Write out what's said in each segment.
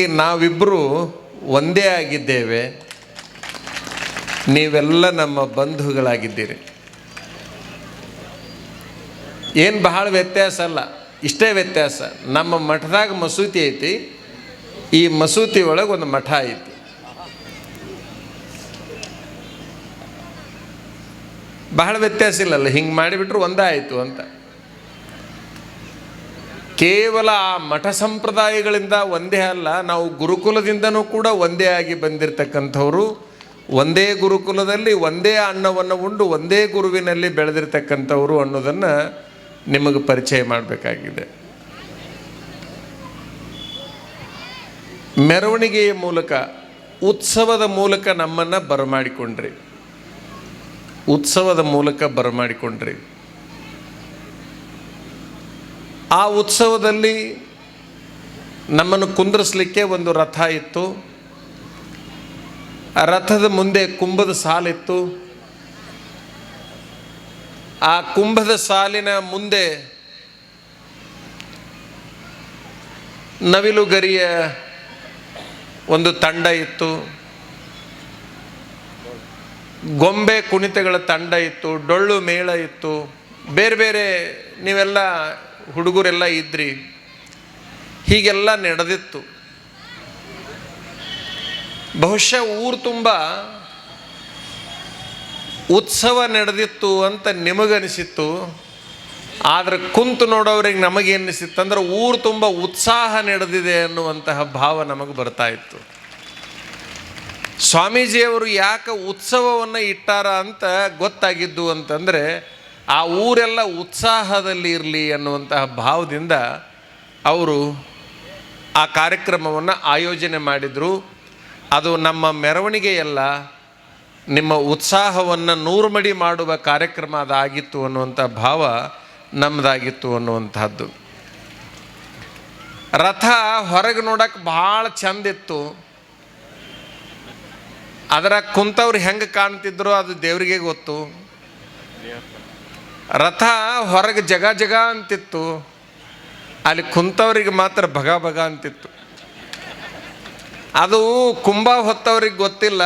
ನಾವಿಬ್ಬರು ಒಂದೇ ಆಗಿದ್ದೇವೆ. ನೀವೆಲ್ಲ ನಮ್ಮ ಬಂಧುಗಳಾಗಿದ್ದೀರಿ. ಏನು ಬಹಳ ವ್ಯತ್ಯಾಸ ಅಲ್ಲ, ಇಷ್ಟೇ ವ್ಯತ್ಯಾಸ. ನಮ್ಮ ಮಠದಾಗ ಮಸೂತಿ ಐತಿ, ಈ ಮಸೂತಿ ಒಳಗೆ ಒಂದು ಮಠ ಐತಿ. ಬಹಳ ವ್ಯತ್ಯಾಸ ಇಲ್ಲಲ್ಲ, ಹಿಂಗೆ ಮಾಡಿಬಿಟ್ರು ಒಂದೇ ಆಯಿತು ಅಂತ. ಕೇವಲ ಆ ಮಠ ಸಂಪ್ರದಾಯಗಳಿಂದ ಒಂದೇ ಅಲ್ಲ, ನಾವು ಗುರುಕುಲದಿಂದನೂ ಕೂಡ ಒಂದೇ ಆಗಿ ಬಂದಿರತಕ್ಕಂಥವ್ರು. ಒಂದೇ ಗುರುಕುಲದಲ್ಲಿ ಒಂದೇ ಅನ್ನವನ್ನು ಉಂಡು ಒಂದೇ ಗುರುವಿನಲ್ಲಿ ಬೆಳೆದಿರ್ತಕ್ಕಂಥವ್ರು ಅನ್ನೋದನ್ನು ನಿಮಗೆ ಪರಿಚಯ ಮಾಡಬೇಕಾಗಿದೆ. ಮೆರವಣಿಗೆಯ ಮೂಲಕ, ಉತ್ಸವದ ಮೂಲಕ ನಮ್ಮನ್ನು ಬರಮಾಡಿಕೊಂಡ್ರಿ. ಉತ್ಸವದ ಮೂಲಕ ಬರಮಾಡಿಕೊಂಡ್ರಿ. ಆ ಉತ್ಸವದಲ್ಲಿ ನಮ್ಮನ್ನು ಕುಂದ್ರಿಸ್ಲಿಕ್ಕೆ ಒಂದು ರಥ ಇತ್ತು. ರಥದ ಮುಂದೆ ಕುಂಭದ ಸಾಲಿತ್ತು ಆ ಕುಂಭದ ಸಾಲಿನ ಮುಂದೆ ನವಿಲುಗರಿಯ ಒಂದು ತಂಡ ಇತ್ತು. ಗೊಂಬೆ ಕುಣಿತಗಳ ತಂಡ ಇತ್ತು, ಡೊಳ್ಳು ಮೇಳ ಇತ್ತು. ಬೇರೆ ಬೇರೆ ನೀವೆಲ್ಲ ಹುಡುಗರೆಲ್ಲ ಇದ್ರಿ, ಹೀಗೆಲ್ಲ ನಡೆದಿತ್ತು. ಬಹುಶಃ ಊರು ತುಂಬ ಉತ್ಸವ ನಡೆದಿತ್ತು ಅಂತ ನಿಮಗನಿಸಿತ್ತು. ಆದರೆ ಕುಂತು ನೋಡೋರಿಗೆ ನಮಗೇನಿಸಿತ್ತು ಅಂದರೆ ಊರು ತುಂಬ ಉತ್ಸಾಹ ನಡೆದಿದೆ ಅನ್ನುವಂತಹ ಭಾವ ನಮಗೆ ಬರ್ತಾ ಇತ್ತು. ಸ್ವಾಮೀಜಿಯವರು ಯಾಕೆ ಉತ್ಸವವನ್ನು ಇಟ್ಟಾರ ಅಂತ ಗೊತ್ತಾಗಿದ್ದು ಅಂತಂದರೆ ಆ ಊರೆಲ್ಲ ಉತ್ಸಾಹದಲ್ಲಿ ಇರಲಿ ಅನ್ನುವಂತಹ ಭಾವದಿಂದ ಅವರು ಆ ಕಾರ್ಯಕ್ರಮವನ್ನು ಆಯೋಜನೆ ಮಾಡಿದರು. ಅದು ನಮ್ಮ ಮೆರವಣಿಗೆಯಲ್ಲ, ನಿಮ್ಮ ಉತ್ಸಾಹವನ್ನು ನೂರ್ಮಡಿ ಮಾಡುವ ಕಾರ್ಯಕ್ರಮ ಅದಾಗಿತ್ತು ಅನ್ನುವಂಥ ಭಾವ ನಮ್ಮದಾಗಿತ್ತು ಅನ್ನುವಂಥದ್ದು ರಥ ಹೊರಗೆ ನೋಡಕ್ಕೆ ಭಾಳ ಚಂದಿತ್ತು ಅದರ ಕುಂತವ್ರು ಹೆಂಗೆ ಕಾಣ್ತಿದ್ರು ಅದು ದೇವರಿಗೆ ಗೊತ್ತು. ರಥ ಹೊರಗೆ ಜಗ ಜಗ ಅಂತಿತ್ತು. ಅಲ್ಲಿ ಕುಂತವ್ರಿಗೆ ಮಾತ್ರ ಭಗ ಭಗ ಅಂತಿತ್ತು. ಅದು ಕುಂಭ ಹೊತ್ತವ್ರಿಗೆ ಗೊತ್ತಿಲ್ಲ.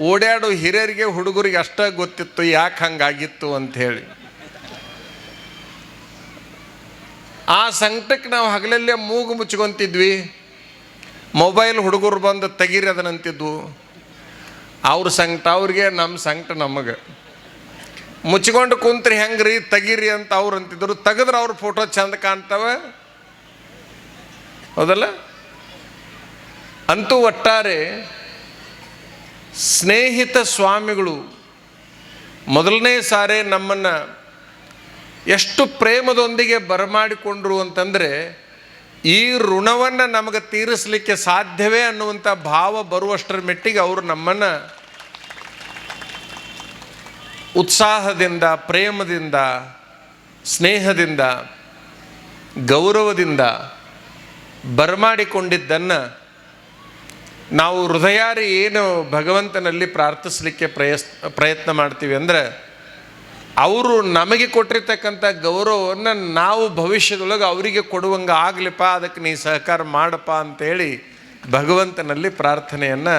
ಓಡಾಡೋ ಹಿರಿಯರಿಗೆ, ಹುಡುಗರಿಗೆ ಅಷ್ಟೇ ಗೊತ್ತಿತ್ತು, ಯಾಕೆ ಹಂಗಾಗಿತ್ತು ಅಂಥೇಳಿ ಆ ಸಂಕಟಕ್ಕೆ ನಾವು ಹಗಲಲ್ಲೇ ಮೂಗು ಮುಚ್ಕೊಂತಿದ್ವಿ. ಮೊಬೈಲ್ ಹುಡುಗರು ಬಂದು ತೆಗೀರಿ ಅದನ್ನಂತಿದ್ವು ಅವ್ರ ಸಂಕಟ ಅವ್ರಿಗೆ ನಮ್ಮ ಸಂಕಟ ನಮಗೆ. ಮುಚ್ಕೊಂಡು ಕುಂತ್ರಿ, ಹೆಂಗ್ರಿ, ತೆಗೀರಿ ಅಂತ ಅವ್ರು ಅಂತಿದ್ರು. ತೆಗೆದ್ರೆ ಅವ್ರ ಫೋಟೋ ಚಂದ ಕಾಣ್ತವೆ? ಹೌದಲ್ಲ? ಅಂತೂ ಒಟ್ಟಾರೆ ಸ್ನೇಹಿತ ಸ್ವಾಮಿಗಳು ಮೊದಲನೇ ಸಾರಿ ನಮ್ಮನ್ನು ಎಷ್ಟು ಪ್ರೇಮದೊಂದಿಗೆ ಬರಮಾಡಿಕೊಂಡ್ರು ಅಂತಂದರೆ, ಈ ಋಣವನ್ನು ನಮಗೆ ತೀರಿಸಲಿಕ್ಕೆ ಸಾಧ್ಯವೇ ಅನ್ನುವಂಥ ಭಾವ ಬರುವಷ್ಟರ ಮೆಟ್ಟಿಗೆ ಅವರು ನಮ್ಮನ್ನು ಉತ್ಸಾಹದಿಂದ, ಪ್ರೇಮದಿಂದ, ಸ್ನೇಹದಿಂದ, ಗೌರವದಿಂದ ಬರಮಾಡಿಕೊಂಡಿದ್ದನ್ನು ನಾವು ಹೃದಯಾರಿ ಏನು ಭಗವಂತನಲ್ಲಿ ಪ್ರಾರ್ಥಿಸಲಿಕ್ಕೆ ಪ್ರಯಸ್, ಪ್ರಯತ್ನ ಮಾಡ್ತೀವಿ ಅಂದರೆ ಅವರು ನಮಗೆ ಕೊಟ್ಟಿರ್ತಕ್ಕಂಥ ಗೌರವವನ್ನು ನಾವು ಭವಿಷ್ಯದೊಳಗೆ ಅವರಿಗೆ ಕೊಡುವಂಗೆ ಆಗಲಿಪ್ಪ, ಅದಕ್ಕೆ ನೀ ಸಹಕಾರ ಮಾಡಪ್ಪ ಅಂತೇಳಿ ಭಗವಂತನಲ್ಲಿ ಪ್ರಾರ್ಥನೆಯನ್ನು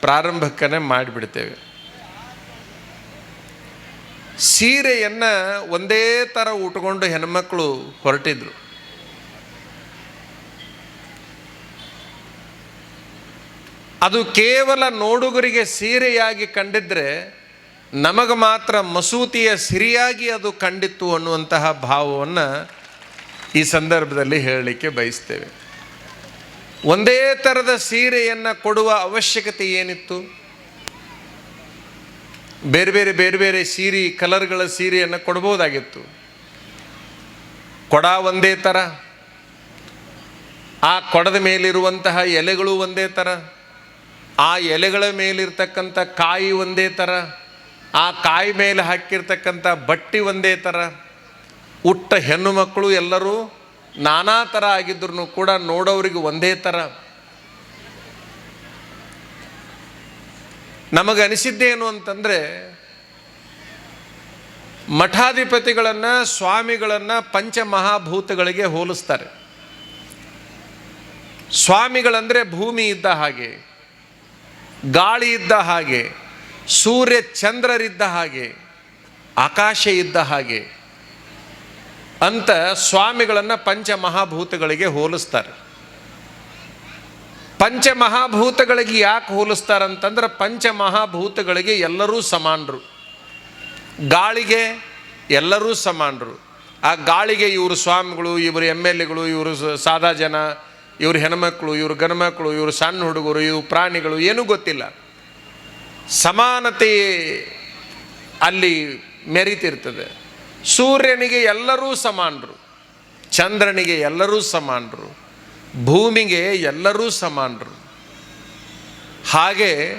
ಪ್ರಾರಂಭಕ್ಕನೇ ಮಾಡಿಬಿಡ್ತೇವೆ. ಸೀರೆಯನ್ನು ಒಂದೇ ಥರ ಉಟ್ಕೊಂಡು ಹೆಣ್ಮಕ್ಳು ಹೊರಟಿದ್ರು. ಅದು ಕೇವಲ ನೋಡುಗರಿಗೆ ಸೀರೆಯಾಗಿ ಕಂಡಿದ್ರೆ ನಮಗೆ ಮಾತ್ರ ಮಸೂತಿಯ ಸಿರಿಯಾಗಿ ಅದು ಕಂಡಿತ್ತು ಅನ್ನುವಂತಹ ಭಾವವನ್ನು ಈ ಸಂದರ್ಭದಲ್ಲಿ ಹೇಳಲಿಕ್ಕೆ ಬಯಸ್ತೇವೆ. ಒಂದೇ ಥರದ ಸೀರೆಯನ್ನು ಕೊಡುವ ಅವಶ್ಯಕತೆ ಏನಿತ್ತು? ಬೇರೆ ಬೇರೆ ಬೇರೆ ಬೇರೆ ಸೀರೆ, ಕಲರ್ಗಳ ಸೀರೆಯನ್ನು ಕೊಡ್ಬೋದಾಗಿತ್ತು. ಕೊಡ ಒಂದೇ ಥರ ಆ ಕೊಡದ ಮೇಲಿರುವಂತಹ ಎಲೆಗಳು ಒಂದೇ ಥರ ಆ ಎಲೆಗಳ ಮೇಲಿರ್ತಕ್ಕಂಥ ಕಾಯಿ ಒಂದೇ ಥರ ಆ ಕಾಯಿ ಮೇಲೆ ಹಾಕಿರ್ತಕ್ಕಂಥ ಬಟ್ಟಿ ಒಂದೇ ಥರ ಉಟ್ಟ ಹೆಣ್ಣು ಮಕ್ಕಳು ಎಲ್ಲರೂ ನಾನಾ ಥರ ಆಗಿದ್ರು ಕೂಡ ನೋಡೋರಿಗೆ ಒಂದೇ ಥರ ನಮಗನಿಸಿದ್ದೇನು ಅಂತಂದರೆ ಮಠಾಧಿಪತಿಗಳನ್ನು, ಸ್ವಾಮಿಗಳನ್ನು ಪಂಚಮಹಾಭೂತಗಳಿಗೆ ಹೋಲಿಸ್ತಾರೆ. ಸ್ವಾಮಿಗಳಂದರೆ ಭೂಮಿ ಇದ್ದ ಹಾಗೆ, ಗಾಳಿ ಇದ್ದ ಹಾಗೆ, ಸೂರ್ಯ ಚಂದ್ರರಿದ್ದ ಹಾಗೆ, ಆಕಾಶ ಇದ್ದ ಹಾಗೆ ಅಂತ ಸ್ವಾಮಿಗಳನ್ನು ಪಂಚಮಹಾಭೂತಗಳಿಗೆ ಹೋಲಿಸ್ತಾರೆ. ಪಂಚಮಹಾಭೂತಗಳಿಗೆ ಯಾಕೆ ಹೋಲಿಸ್ತಾರಂತಂದ್ರೆ ಪಂಚಮಹಾಭೂತಗಳಿಗೆ ಎಲ್ಲರೂ ಸಮಾನರು. ಗಾಳಿಗೆ ಎಲ್ಲರೂ ಸಮಾನರು. ಆ ಗಾಳಿಗೆ ಇವರು ಸ್ವಾಮಿಗಳು, ಇವರು ಎಂ ಎಲ್ ಎಗಳು, ಇವರು ಸಾದಾ ಜನ, ಇವರು ಹೆಣ್ಮಕ್ಳು, ಇವರು ಗಂಡ್ಮಕ್ಳು, ಇವರು ಸಣ್ಣ ಹುಡುಗರು ಇವು ಪ್ರಾಣಿಗಳು, ಏನೂ ಗೊತ್ತಿಲ್ಲ. ಸಮಾನತೆ ಅಲ್ಲಿ ಮೆರಿತಿರ್ತದೆ. ಸೂರ್ಯನಿಗೆ ಎಲ್ಲರೂ ಸಮಾನರು. ಚಂದ್ರನಿಗೆ ಎಲ್ಲರೂ ಸಮಾನರು. ಭೂಮಿಗೆ ಎಲ್ಲರೂ ಸಮಾನರು. ಹಾಗೆ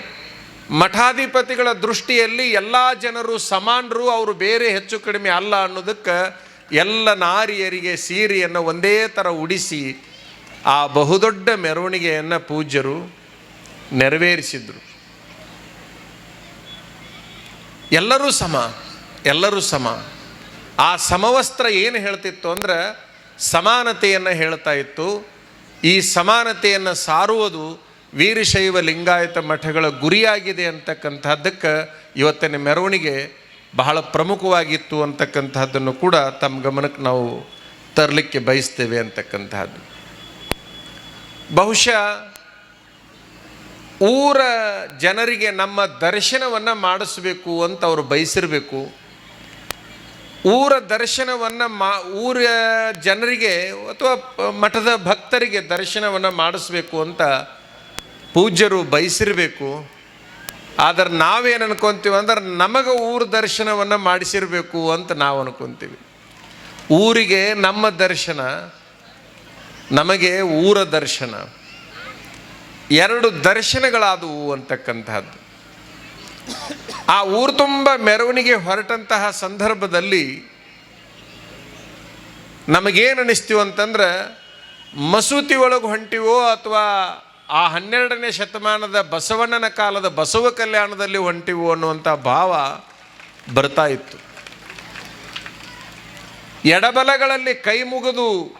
ಮಠಾಧಿಪತಿಗಳ ದೃಷ್ಟಿಯಲ್ಲಿ ಎಲ್ಲ ಜನರು ಸಮಾನರು, ಅವರು ಬೇರೆ ಹೆಚ್ಚು ಕಡಿಮೆ ಅಲ್ಲ ಅನ್ನೋದಕ್ಕೆ ಎಲ್ಲ ನಾರಿಯರಿಗೆ ಸೀರೆಯನ್ನು ಒಂದೇ ಥರ ಉಡಿಸಿ ಆ ಬಹುದೊಡ್ಡ ಮೆರವಣಿಗೆಯನ್ನು ಪೂಜ್ಯರು ನೆರವೇರಿಸಿದರು. ಎಲ್ಲರೂ ಸಮ ಎಲ್ಲರೂ ಸಮ. ಆ ಸಮವಸ್ತ್ರ ಏನು ಹೇಳ್ತಿತ್ತು ಅಂದ್ರೆ ಸಮಾನತೆಯನ್ನು ಹೇಳ್ತಾ ಇತ್ತು. ಈ ಸಮಾನತೆಯನ್ನು ಸಾರುವುದು ವೀರಶೈವ ಲಿಂಗಾಯತ ಮಠಗಳ ಗುರಿಯಾಗಿದೆ ಅಂತಕ್ಕಂಥದ್ದಕ್ಕೆ ಇವತ್ತಿನ ಮೆರವಣಿಗೆ ಬಹಳ ಪ್ರಮುಖವಾಗಿತ್ತು ಅಂತಕ್ಕಂಥದ್ದನ್ನು ಕೂಡ ತಮ್ಮ ಗಮನಕ್ಕೆ ನಾವು ತರಲಿಕ್ಕೆ ಬಯಸ್ತೇವೆ ಅಂತಕ್ಕಂಥದ್ದು ಬಹುಶಃ ಊರ ಜನರಿಗೆ ನಮ್ಮ ದರ್ಶನವನ್ನು ಮಾಡಿಸ್ಬೇಕು ಅಂತ ಅವರು ಬಯಸಿರಬೇಕು. ಊರ ದರ್ಶನವನ್ನು ಮಾ, ಊರ ಜನರಿಗೆ ಅಥವಾ ಮಠದ ಭಕ್ತರಿಗೆ ದರ್ಶನವನ್ನು ಮಾಡಿಸ್ಬೇಕು ಅಂತ ಪೂಜ್ಯರು ಬಯಸಿರಬೇಕು. ಆದರೆ ನಾವೇನು ಅನ್ಕೊತೀವಿ ಅಂದ್ರೆ ನಮಗೆ ಊರ ದರ್ಶನವನ್ನು ಮಾಡಿಸಿರಬೇಕು ಅಂತ ನಾವು ಅನ್ಕೊತೀವಿ. ಊರಿಗೆ ನಮ್ಮ ದರ್ಶನ, ನಮಗೆ ಊರ ದರ್ಶನ. ಎರಡು ದರ್ಶನಗಳಾದವು ಅಂತಕ್ಕಂಥದ್ದು ಆ ಊರು ತುಂಬ ಮೆರವಣಿಗೆ ಹೊರಟಂತಹ ಸಂದರ್ಭದಲ್ಲಿ ನಮಗೇನು ಅನ್ನಿಸ್ತೀವಿ ಅಂತಂದ್ರೆ, ಮಸೂತಿ ಒಳಗೆ ಹೊಂಟಿವೋ ಅಥವಾ ಆ ಹನ್ನೆರಡನೇ ಶತಮಾನದ ಬಸವಣ್ಣನ ಕಾಲದ ಬಸವ ಕಲ್ಯಾಣದಲ್ಲಿ ಹೊಂಟಿವೋ ಅನ್ನುವಂಥ ಭಾವ ಬರ್ತಾ ಇತ್ತು. ಎಡಬಲಗಳಲ್ಲಿ ಕೈ ಮುಗಿದು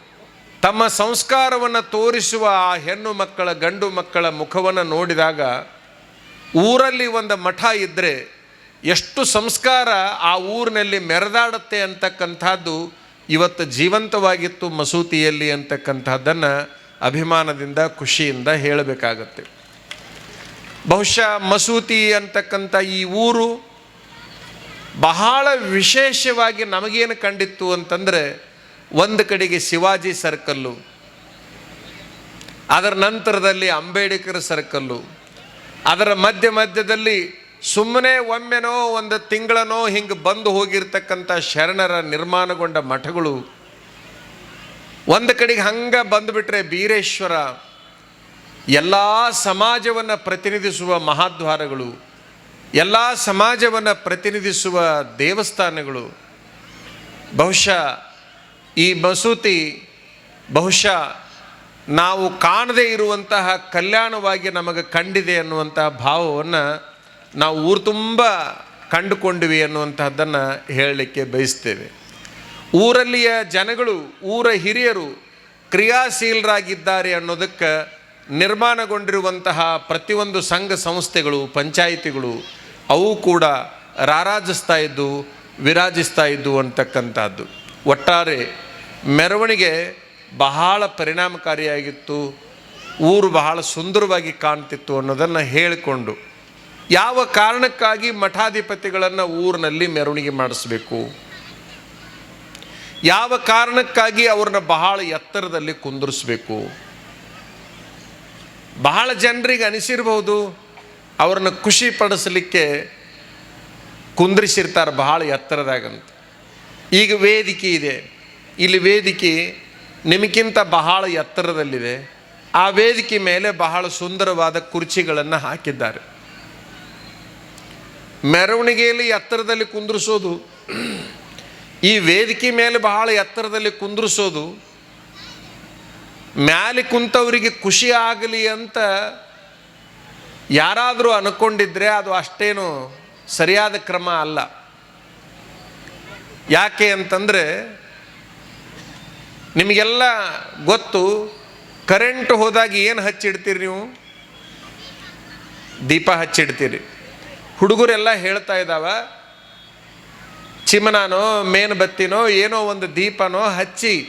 ತಮ್ಮ ಸಂಸ್ಕಾರವನ್ನು ತೋರಿಸುವ ಆ ಹೆಣ್ಣು ಮಕ್ಕಳ ಗಂಡು ಮಕ್ಕಳ ಮುಖವನ್ನು ನೋಡಿದಾಗ ಊರಲ್ಲಿ ಒಂದು ಮಠ ಇದ್ದರೆ ಎಷ್ಟು ಸಂಸ್ಕಾರ ಆ ಊರಿನಲ್ಲಿ ಮೆರೆದಾಡುತ್ತೆ ಅಂತಕ್ಕಂಥದ್ದು ಇವತ್ತು ಜೀವಂತವಾಗಿತ್ತು ಮಸೂತಿಯಲ್ಲಿ ಅಂತಕ್ಕಂಥದ್ದನ್ನು ಅಭಿಮಾನದಿಂದ, ಖುಷಿಯಿಂದ ಹೇಳಬೇಕಾಗತ್ತೆ. ಬಹುಶಃ ಮಸೂತಿ ಅಂತಕ್ಕಂಥ ಈ ಊರು ಬಹಳ ವಿಶೇಷವಾಗಿ ನಮಗೇನು ಕಂಡಿತ್ತು ಅಂತಂದರೆ ಒಂದು ಕಡೆಗೆ ಶಿವಾಜಿ ಸರ್ಕಲ್ಲು, ಅದರ ನಂತರದಲ್ಲಿ ಅಂಬೇಡ್ಕರ್ ಸರ್ಕಲ್ಲು, ಅದರ ಮಧ್ಯ ಮಧ್ಯದಲ್ಲಿ ಸುಮ್ಮನೆ ಒಮ್ಮೆನೋ ಒಂದು ತಿಂಗಳನೋ ಹಿಂಗೆ ಬಂದು ಹೋಗಿರ್ತಕ್ಕಂಥ ಶರಣರ ನಿರ್ಮಾಣಗೊಂಡ ಮಠಗಳು. ಒಂದು ಕಡೆಗೆ ಹಂಗೆ ಬಂದುಬಿಟ್ರೆ ಬೀರೇಶ್ವರ, ಎಲ್ಲ ಸಮಾಜವನ್ನು ಪ್ರತಿನಿಧಿಸುವ ಮಹಾದ್ವಾರಗಳು, ಎಲ್ಲ ಸಮಾಜವನ್ನು ಪ್ರತಿನಿಧಿಸುವ ದೇವಸ್ಥಾನಗಳು. ಬಹುಶಃ ಈ ಮಸೂತಿ, ಬಹುಶಃ ನಾವು ಕಾಣದೇ ಇರುವಂತಹ ಕಲ್ಯಾಣವಾಗಿ ನಮಗೆ ಕಂಡಿದೆ ಅನ್ನುವಂತಹ ಭಾವವನ್ನು ನಾವು ಊರು ತುಂಬ ಕಂಡುಕೊಂಡ್ವಿ ಅನ್ನುವಂತಹದ್ದನ್ನು ಹೇಳಲಿಕ್ಕೆ ಬಯಸ್ತೇವೆ. ಊರಲ್ಲಿಯ ಜನಗಳು, ಊರ ಹಿರಿಯರು ಕ್ರಿಯಾಶೀಲರಾಗಿದ್ದಾರೆ ಅನ್ನೋದಕ್ಕೆ ನಿರ್ಮಾಣಗೊಂಡಿರುವಂತಹ ಪ್ರತಿಯೊಂದು ಸಂಘ ಸಂಸ್ಥೆಗಳು, ಪಂಚಾಯಿತಿಗಳು, ಅವು ಕೂಡ ರಾರಾಜಿಸ್ತಾ ಇದ್ದು, ವಿರಾಜಿಸ್ತಾ ಇದ್ದು ಅಂತಕ್ಕಂಥದ್ದು. ಒಟ್ಟಾರೆ ಮೆರವಣಿಗೆ ಬಹಳ ಪರಿಣಾಮಕಾರಿಯಾಗಿತ್ತು, ಊರು ಬಹಳ ಸುಂದರವಾಗಿ ಕಾಣ್ತಿತ್ತು ಅನ್ನೋದನ್ನು ಹೇಳಿಕೊಂಡು ಯಾವ ಕಾರಣಕ್ಕಾಗಿ ಮಠಾಧಿಪತಿಗಳನ್ನು ಊರಿನಲ್ಲಿ ಮೆರವಣಿಗೆ ಮಾಡಿಸ್ಬೇಕು? ಯಾವ ಕಾರಣಕ್ಕಾಗಿ ಅವ್ರನ್ನ ಬಹಳ ಎತ್ತರದಲ್ಲಿ ಕುಂದಿರಿಸ್ಬೇಕು? ಬಹಳ ಜನರಿಗೆ ಅನಿಸಿರ್ಬೋದು ಅವ್ರನ್ನ ಖುಷಿ ಪಡಿಸಲಿಕ್ಕೆ ಕುಂದ್ರಿಸಿರ್ತಾರೆ ಬಹಳ ಎತ್ತರದಾಗಂತ. ಈಗ ವೇದಿಕೆ ಇದೆ. ಇಲ್ಲಿ ವೇದಿಕೆ ನಿಮಗಿಂತ ಬಹಳ ಎತ್ತರದಲ್ಲಿದೆ. ಆ ವೇದಿಕೆ ಮೇಲೆ ಬಹಳ ಸುಂದರವಾದ ಕುರ್ಚಿಗಳನ್ನು ಹಾಕಿದ್ದಾರೆ. ಮೆರವಣಿಗೆಯಲ್ಲಿ ಎತ್ತರದಲ್ಲಿ ಕುಂದ್ರಿಸೋದು, ಈ ವೇದಿಕೆ ಮೇಲೆ ಬಹಳ ಎತ್ತರದಲ್ಲಿ ಕುಂದ್ರಿಸೋದು, ಮ್ಯಾಲೆ ಕುಂತವರಿಗೆ ಖುಷಿ ಆಗಲಿ ಅಂತ ಯಾರಾದರೂ ಅನ್ಕೊಂಡಿದ್ರೆ ಅದು ಅಷ್ಟೇನು ಸರಿಯಾದ ಕ್ರಮ ಅಲ್ಲ. ಯಾಕೆ ಅಂತಂದರೆ ನಿಮಗೆಲ್ಲ ಗೊತ್ತು, ಕರೆಂಟ್ ಹೋದಾಗ ಏನು ಹಚ್ಚಿಡ್ತೀರಿ ನೀವು? ದೀಪ ಹಚ್ಚಿಡ್ತೀರಿ. ಹುಡುಗರೆಲ್ಲ ಹೇಳ್ತಾ ಇದ್ದಾವ, ಚಿಮನಾನೋ, ಮೇನ್ಬತ್ತಿನೋ, ಏನೋ ಒಂದು ದೀಪನೋ ಹಚ್ಚಿ,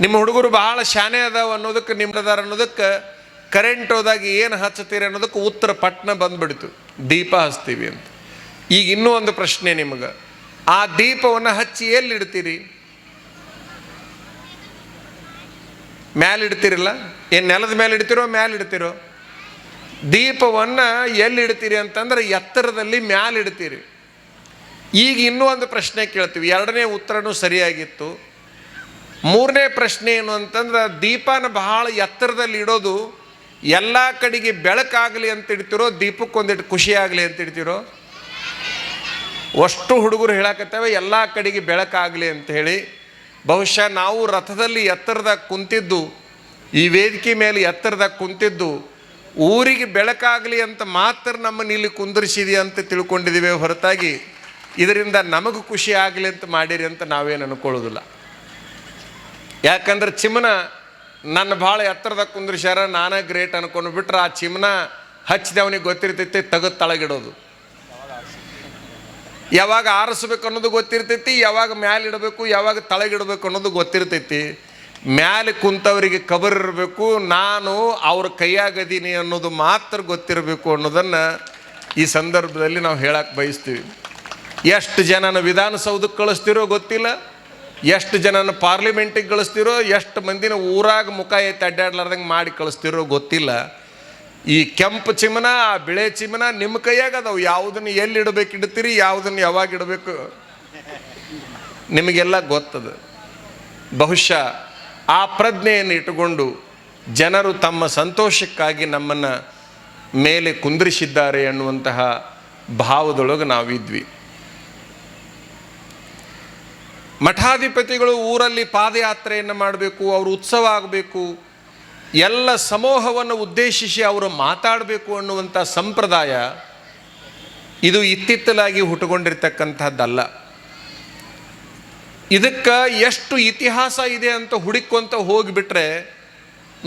ನಿಮ್ಮ ಹುಡುಗರು ಬಹಳ ಶಾನೆ ಅದಾವ ಅನ್ನೋದಕ್ಕೆ ನಿಮ್ಮದಾರ ಅನ್ನೋದಕ್ಕೆ ಕರೆಂಟ್ ಹೋದಾಗ ಏನು ಹಚ್ತೀರಿ ಅನ್ನೋದಕ್ಕೆ ಉತ್ತರ ಪಟ್ನ ಬಂದ್ಬಿಡ್ತು. ದೀಪ ಹಚ್ತೀವಿ ಅಂತ. ಈಗ ಇನ್ನೂ ಒಂದು ಪ್ರಶ್ನೆ ನಿಮಗೆ. ಆ ದೀಪವನ್ನು ಹಚ್ಚಿ ಎಲ್ಲಿ ಇಡ್ತೀರಿ? ಮ್ಯಾಲೆ ಇಡ್ತೀರಲ್ಲ? ಏನು ನೆಲದ ಮೇಲೆ ಇಡ್ತೀರೋ ಇಡ್ತೀರೋ? ದೀಪವನ್ನು ಎಲ್ಲಿ ಇಡ್ತೀರಿ ಅಂತಂದ್ರೆ ಎತ್ತರದಲ್ಲಿ ಮ್ಯಾಲಿಡ್ತೀರಿ. ಈಗ ಇನ್ನೂ ಒಂದು ಪ್ರಶ್ನೆ ಕೇಳ್ತೀವಿ. ಎರಡನೇ ಉತ್ತರನೂ ಸರಿಯಾಗಿತ್ತು. ಮೂರನೇ ಪ್ರಶ್ನೆ ಏನು ಅಂತಂದ್ರೆ, ದೀಪನ ಬಹಳ ಎತ್ತರದಲ್ಲಿ ಇಡೋದು ಎಲ್ಲ ಕಡೆಗೆ ಬೆಳಕಾಗಲಿ ಅಂತ ಇಡ್ತಿರೋ, ದೀಪಕ್ಕೊಂದಿಟ್ಟು ಖುಷಿಯಾಗಲಿ ಅಂತ ಇಡ್ತಿರೋ? ಅಷ್ಟು ಹುಡುಗರು ಹೇಳಕತ್ತೇವೆ, ಎಲ್ಲ ಕಡೆಗೆ ಬೆಳಕಾಗಲಿ ಅಂತ ಹೇಳಿ. ಬಹುಶಃ ನಾವು ರಥದಲ್ಲಿ ಎತ್ತರದಾಗ ಕುಂತಿದ್ದು, ಈ ವೇದಿಕೆ ಮೇಲೆ ಎತ್ತರದಾಗ ಕುಂತಿದ್ದು ಊರಿಗೆ ಬೆಳಕಾಗಲಿ ಅಂತ ಮಾತ್ರ ನಮ್ಮನ್ನು ಇಲ್ಲಿ ಕುಂದರಿಸಿದೆ ಅಂತ ತಿಳ್ಕೊಂಡಿದ್ದೀವಿ ಹೊರತಾಗಿ, ಇದರಿಂದ ನಮಗೂ ಖುಷಿ ಆಗಲಿ ಅಂತ ಮಾಡಿರಿ ಅಂತ ನಾವೇನು ಅನ್ಕೊಳ್ಳೋದಿಲ್ಲ. ಯಾಕಂದ್ರೆ ಚಿಮನ ನನ್ನ ಭಾಳ ಎತ್ತರದ ಕುಂದ್ರಿಸ್ಯಾರ, ನಾನೇ ಗ್ರೇಟ್ ಅನ್ಕೊಂಡು ಬಿಟ್ರೆ ಆ ಚಿಮನ ಹಚ್ಚಿದವನಿಗೆ ಗೊತ್ತಿರ್ತೈತಿ, ತೆಗೆದು ತಳಗಿಡೋದು. ಯಾವಾಗ ಆರಿಸ್ಬೇಕು ಅನ್ನೋದು ಗೊತ್ತಿರ್ತೈತಿ, ಯಾವಾಗ ಮ್ಯಾಲಿಡಬೇಕು, ಯಾವಾಗ ತಳಗಿಡಬೇಕು ಅನ್ನೋದು ಗೊತ್ತಿರ್ತೈತಿ. ಮ್ಯಾಲೆ ಕುಂತವರಿಗೆ ಕಬರ್ ಇರಬೇಕು, ನಾನು ಅವ್ರ ಕೈಯಾಗದೀನಿ ಅನ್ನೋದು ಮಾತ್ರ ಗೊತ್ತಿರಬೇಕು ಅನ್ನೋದನ್ನು ಈ ಸಂದರ್ಭದಲ್ಲಿ ನಾವು ಹೇಳಕ್ಕೆ ಬಯಸ್ತೀವಿ. ಎಷ್ಟು ಜನನ ವಿಧಾನಸೌಧಕ್ಕೆ ಕಳಿಸ್ತಿರೋ ಗೊತ್ತಿಲ್ಲ, ಎಷ್ಟು ಜನನ ಪಾರ್ಲಿಮೆಂಟಿಗೆ ಕಳಿಸ್ತಿರೋ, ಎಷ್ಟು ಮಂದಿನ ಊರಾಗ ಮುಖ ಎತ್ತಿ ಅಡ್ಡಾಡ್ಲಾರ್ದಂಗೆ ಮಾಡಿ ಕಳಿಸ್ತಿರೋ ಗೊತ್ತಿಲ್ಲ. ಈ ಕೆಂಪು ಚಿಮನ, ಆ ಬಿಳೆ ಚಿಮನ ನಿಮ್ಮ ಕೈಯಾಗ ಅದಾವು. ಯಾವುದನ್ನು ಎಲ್ಲಿ ಇಡಬೇಕು ಇಡ್ತೀರಿ, ಯಾವುದನ್ನು ಯಾವಾಗ ಇಡಬೇಕು? ನಿಮಗೆಲ್ಲ ಗೊತ್ತದ. ಬಹುಶಃ ಆ ಪ್ರಜ್ಞೆಯನ್ನು ಇಟ್ಟುಕೊಂಡು ಜನರು ತಮ್ಮ ಸಂತೋಷಕ್ಕಾಗಿ ನಮ್ಮನ್ನು ಮೇಲೆ ಕುಂದ್ರಿಸಿದ್ದಾರೆ ಅನ್ನುವಂತಹ ಭಾವದೊಳಗೆ ನಾವಿದ್ವಿ. ಮಠಾಧಿಪತಿಗಳು ಊರಲ್ಲಿ ಪಾದಯಾತ್ರೆಯನ್ನು ಮಾಡಬೇಕು, ಅವರು ಉತ್ಸವ ಆಗಬೇಕು, ಎಲ್ಲ ಸಮೂಹವನ್ನು ಉದ್ದೇಶಿಸಿ ಅವರು ಮಾತಾಡಬೇಕು ಅನ್ನುವಂಥ ಸಂಪ್ರದಾಯ ಇದು ಇತ್ತಿತ್ತಲಾಗಿ ಹುಟ್ಟುಕೊಂಡಿರ್ತಕ್ಕಂಥದ್ದಲ್ಲ. ಇದಕ್ಕೆ ಎಷ್ಟು ಇತಿಹಾಸ ಇದೆ ಅಂತ ಹುಡುಕೊಂತ ಹೋಗಿಬಿಟ್ರೆ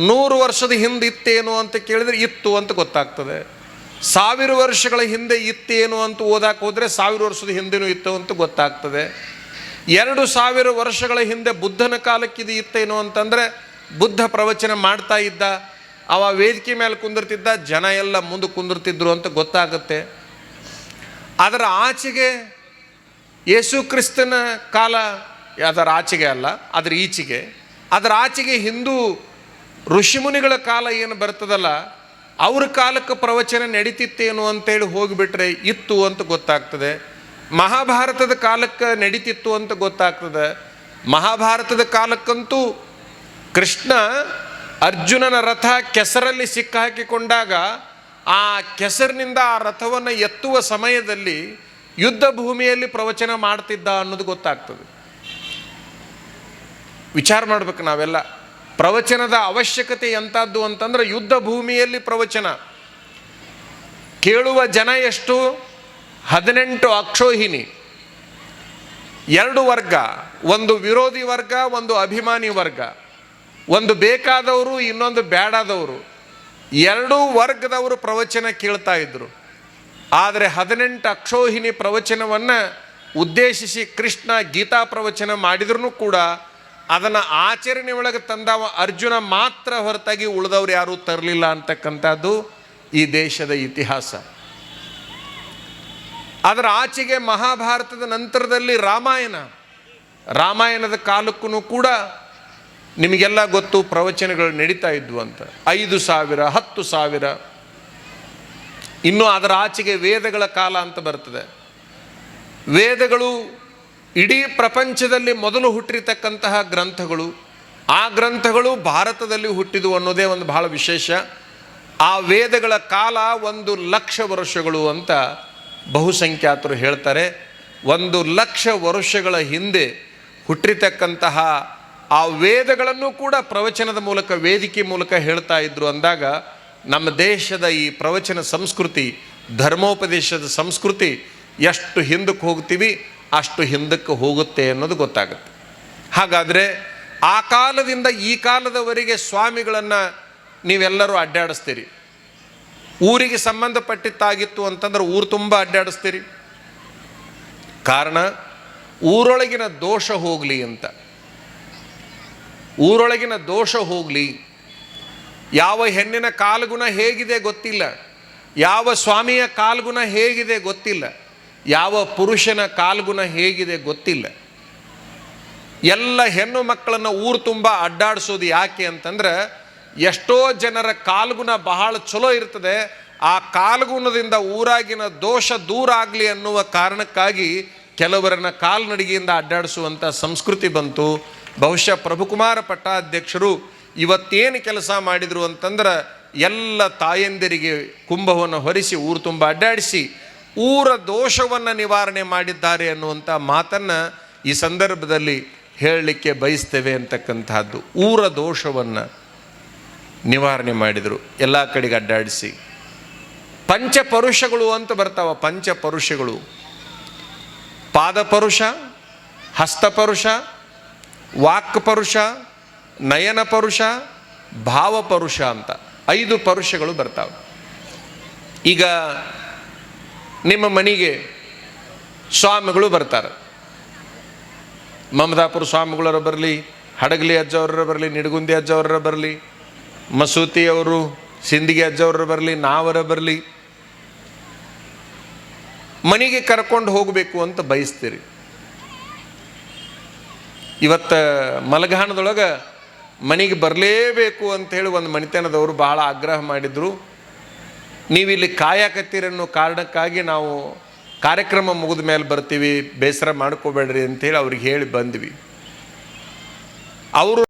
ನೂರು ವರ್ಷದ ಹಿಂದೆ ಇತ್ತೇನು ಅಂತ ಕೇಳಿದ್ರೆ ಇತ್ತು ಅಂತ ಗೊತ್ತಾಗ್ತದೆ. ಸಾವಿರ ವರ್ಷಗಳ ಹಿಂದೆ ಇತ್ತೇನು ಅಂತ ಓದಾಕೆ ಹೋದರೆ ಸಾವಿರ ವರ್ಷದ ಹಿಂದೆನೂ ಇತ್ತು ಅಂತ ಗೊತ್ತಾಗ್ತದೆ. ಎರಡು ಸಾವಿರ ವರ್ಷಗಳ ಹಿಂದೆ ಬುದ್ಧನ ಕಾಲಕ್ಕೆ ಇದು ಇತ್ತೇನು ಅಂತಂದರೆ ಬುದ್ಧ ಪ್ರವಚನ ಮಾಡ್ತಾ ಇದ್ದ, ಅವ ವೇದಿಕೆ ಮೇಲೆ ಕುಂದಿರ್ತಿದ್ದ, ಜನ ಎಲ್ಲ ಮುಂದೆ ಕುಂದಿರ್ತಿದ್ರು ಅಂತ ಗೊತ್ತಾಗುತ್ತೆ. ಅದರ ಆಚೆಗೆ ಯೇಸು ಕ್ರಿಸ್ತನ ಕಾಲ ಅದರ ಆಚೆಗೆ ಅಲ್ಲ, ಅದರ ಈಚೆಗೆ. ಅದರ ಆಚೆಗೆ ಹಿಂದೂ ಋಷಿಮುನಿಗಳ ಕಾಲ ಏನು ಬರ್ತದಲ್ಲ, ಅವ್ರ ಕಾಲಕ್ಕೆ ಪ್ರವಚನ ನಡೀತಿತ್ತೇನು ಅಂತೇಳಿ ಹೋಗಿಬಿಟ್ರೆ ಇತ್ತು ಅಂತ ಗೊತ್ತಾಗ್ತದೆ. ಮಹಾಭಾರತದ ಕಾಲಕ್ಕೆ ನಡೀತಿತ್ತು ಅಂತ ಗೊತ್ತಾಗ್ತದೆ. ಮಹಾಭಾರತದ ಕಾಲಕ್ಕಂತೂ ಕೃಷ್ಣ ಅರ್ಜುನನ ರಥ ಕೆಸರಲ್ಲಿ ಸಿಕ್ಕಾಕಿಕೊಂಡಾಗ ಆ ಕೆಸರಿನಿಂದ ಆ ರಥವನ್ನು ಎತ್ತುವ ಸಮಯದಲ್ಲಿ ಯುದ್ಧ ಭೂಮಿಯಲ್ಲಿ ಪ್ರವಚನ ಮಾಡ್ತಿದ್ದ ಅನ್ನೋದು ಗೊತ್ತಾಗ್ತದೆ. ವಿಚಾರ ಮಾಡ್ಬೇಕು ನಾವೆಲ್ಲ. ಪ್ರವಚನದ ಅವಶ್ಯಕತೆ ಎಂಥದ್ದು ಅಂತಂದ್ರೆ ಯುದ್ಧ ಭೂಮಿಯಲ್ಲಿ ಪ್ರವಚನ. ಕೇಳುವ ಜನ ಎಷ್ಟು? ಹದಿನೆಂಟು ಅಕ್ಷೋಹಿಣಿ. ಎರಡು ವರ್ಗ, ಒಂದು ವಿರೋಧಿ ವರ್ಗ, ಒಂದು ಅಭಿಮಾನಿ ವರ್ಗ. ಒಂದು ಬೇಕಾದವರು, ಇನ್ನೊಂದು ಬೇಡಾದವರು ಎರಡೂ ವರ್ಗದವರು ಪ್ರವಚನ ಕೇಳ್ತಾ ಇದ್ರು. ಆದರೆ ಹದಿನೆಂಟು ಅಕ್ಷೋಹಿಣಿ ಪ್ರವಚನವನ್ನು ಉದ್ದೇಶಿಸಿ ಕೃಷ್ಣ ಗೀತಾ ಪ್ರವಚನ ಮಾಡಿದ್ರೂ ಕೂಡ ಅದನ್ನು ಆಚರಣೆ ಒಳಗೆ ತಂದವ ಅರ್ಜುನ ಮಾತ್ರ ಹೊರತಾಗಿ ಉಳಿದವ್ರು ಯಾರೂ ತರಲಿಲ್ಲ ಅಂತಕ್ಕಂಥದ್ದು ಈ ದೇಶದ ಇತಿಹಾಸ. ಅದರ ಆಚೆಗೆ ಮಹಾಭಾರತದ ನಂತರದಲ್ಲಿ ರಾಮಾಯಣ. ರಾಮಾಯಣದ ಕಾಲಕ್ಕೂ ಕೂಡ ನಿಮಗೆಲ್ಲ ಗೊತ್ತು ಪ್ರವಚನಗಳು ನಡೀತಾ ಇದ್ವು ಅಂತ. ಐದು ಸಾವಿರ, ಹತ್ತು ಸಾವಿರ. ಇನ್ನು ಅದರ ಆಚೆಗೆ ವೇದಗಳ ಕಾಲ ಅಂತ ಬರ್ತದೆ. ವೇದಗಳು ಇಡೀ ಪ್ರಪಂಚದಲ್ಲಿ ಮೊದಲು ಹುಟ್ಟಿರ್ತಕ್ಕಂತಹ ಗ್ರಂಥಗಳು, ಆ ಗ್ರಂಥಗಳು ಭಾರತದಲ್ಲಿ ಹುಟ್ಟಿದವು ಅನ್ನೋದೇ ಒಂದು ಬಹಳ ವಿಶೇಷ. ಆ ವೇದಗಳ ಕಾಲ ಒಂದು ಲಕ್ಷ ವರ್ಷಗಳು ಅಂತ ಬಹುಸಂಖ್ಯಾತರು ಹೇಳ್ತಾರೆ. ಒಂದು ಲಕ್ಷ ವರ್ಷಗಳ ಹಿಂದೆ ಹುಟ್ಟಿರ್ತಕ್ಕಂತಹ ಆ ವೇದಗಳನ್ನು ಕೂಡ ಪ್ರವಚನದ ಮೂಲಕ, ವೇದಿಕೆ ಮೂಲಕ ಹೇಳ್ತಾ ಇದ್ರು ಅಂದಾಗ, ನಮ್ಮ ದೇಶದ ಈ ಪ್ರವಚನ ಸಂಸ್ಕೃತಿ, ಧರ್ಮೋಪದೇಶದ ಸಂಸ್ಕೃತಿ, ಎಷ್ಟು ಹಿಂದಕ್ಕೆ ಹೋಗ್ತೀವಿ ಅಷ್ಟು ಹಿಂದಕ್ಕೆ ಹೋಗುತ್ತೆ ಅನ್ನೋದು ಗೊತ್ತಾಗುತ್ತೆ. ಹಾಗಾದರೆ ಆ ಕಾಲದಿಂದ ಈ ಕಾಲದವರೆಗೆ ಸ್ವಾಮಿಗಳನ್ನು ನೀವೆಲ್ಲರೂ ಅಡ್ಡಾಡಿಸ್ತೀರಿ. ಊರಿಗೆ ಸಂಬಂಧಪಟ್ಟಿದ್ದಾಗಿತ್ತು ಅಂತಂದ್ರೆ ಊರು ತುಂಬ ಅಡ್ಡಾಡಿಸ್ತೀರಿ. ಕಾರಣ, ಊರೊಳಗಿನ ದೋಷ ಹೋಗಲಿ ಅಂತ. ಊರೊಳಗಿನ ದೋಷ ಹೋಗಲಿ. ಯಾವ ಹೆಣ್ಣಿನ ಕಾಲುಗುಣ ಹೇಗಿದೆ ಗೊತ್ತಿಲ್ಲ. ಯಾವ ಸ್ವಾಮಿಯ ಕಾಲ್ಗುಣ ಹೇಗಿದೆ ಗೊತ್ತಿಲ್ಲ. ಯಾವ ಪುರುಷನ ಕಾಲ್ಗುಣ ಹೇಗಿದೆ ಗೊತ್ತಿಲ್ಲ. ಎಲ್ಲ ಹೆಣ್ಣು ಮಕ್ಕಳನ್ನು ಊರು ತುಂಬ ಅಡ್ಡಾಡಿಸೋದು ಯಾಕೆ ಅಂತಂದ್ರೆ ಎಷ್ಟೋ ಜನರ ಕಾಲ್ಗುಣ ಬಹಳ ಚಲೋ ಇರ್ತದೆ, ಆ ಕಾಲ್ಗುಣದಿಂದ ಊರಾಗಿನ ದೋಷ ದೂರ ಆಗಲಿ ಅನ್ನುವ ಕಾರಣಕ್ಕಾಗಿ ಕೆಲವರನ್ನ ಕಾಲ್ನಡಿಗೆಯಿಂದ ಅಡ್ಡಾಡಿಸುವಂಥ ಸಂಸ್ಕೃತಿ ಬಂತು. ಬಹುಶಃ ಪ್ರಭುಕುಮಾರ ಪಟ್ಟಾಧ್ಯಕ್ಷರು ಇವತ್ತೇನು ಕೆಲಸ ಮಾಡಿದರು ಅಂತಂದ್ರೆ ಎಲ್ಲ ತಾಯಂದಿರಿಗೆ ಕುಂಭವನ್ನು ಹೊರಿಸಿ ಊರು ತುಂಬ ಅಡ್ಡಾಡಿಸಿ ಊರ ದೋಷವನ್ನು ನಿವಾರಣೆ ಮಾಡಿದ್ದಾರೆ ಅನ್ನುವಂಥ ಮಾತನ್ನು ಈ ಸಂದರ್ಭದಲ್ಲಿ ಹೇಳಲಿಕ್ಕೆ ಬಯಸ್ತೇವೆ ಅಂತಕ್ಕಂಥದ್ದು ಊರ ದೋಷವನ್ನು ನಿವಾರಣೆ ಮಾಡಿದರು. ಎಲ್ಲ ಕಡೆಗೆ ಅಡ್ಡಾಡಿಸಿ. ಪಂಚಪರುಷಗಳು ಅಂತ ಬರ್ತಾವ. ಪಂಚಪರುಷಗಳು. ಪಾದಪರುಷ, ಹಸ್ತಪರುಷ, ವಾಕ್ಪರುಷ, ನಯನಪರುಷ ನಯನ ಪರುಷ ಭಾವಪರುಷ ಅಂತ ಐದು ಪರುಷಗಳು ಬರ್ತಾವೆ. ಈಗ ನಿಮ್ಮ ಮನೆಗೆ ಸ್ವಾಮಿಗಳು ಬರ್ತಾರೆ. ಮಮದಾಪುರ ಸ್ವಾಮಿಗಳರ ಬರಲಿ, ಹಡಗಲಿ ಅಜ್ಜವ್ರ ಬರಲಿ, ನಿಡಗುಂದಿ ಅಜ್ಜವ್ರ ಬರಲಿ ಮಸೂತಿಯವರು ಸಿಂದಗಿ ಅಜ್ಜವ್ರ ಬರಲಿ, ನಾವರ ಬರಲಿ. ಮನೆಗೆ ಕರ್ಕೊಂಡು ಹೋಗಬೇಕು ಅಂತ ಬಯಸ್ತೀರಿ. ಇವತ್ತು ಮಲಗಾಣದೊಳಗೆ ಮನೆಗೆ ಬರಲೇಬೇಕು ಅಂತ ಹೇಳಿ ಒಂದು ಮಣಿತನದವರು ಬಹಳ ಆಗ್ರಹ ಮಾಡಿದರು. ನೀವಿಲ್ಲಿ ಕಾಯಕತ್ತೀರನ್ನೋ ಕಾರಣಕ್ಕಾಗಿ ನಾವು ಕಾರ್ಯಕ್ರಮ ಮುಗಿದ ಮೇಲೆ ಬರ್ತೀವಿ, ಬೇಸರ ಮಾಡ್ಕೋಬೇಡ್ರಿ ಅಂತೇಳಿ ಅವ್ರಿಗೆ ಹೇಳಿ ಬಂದ್ವಿ. ಅವರು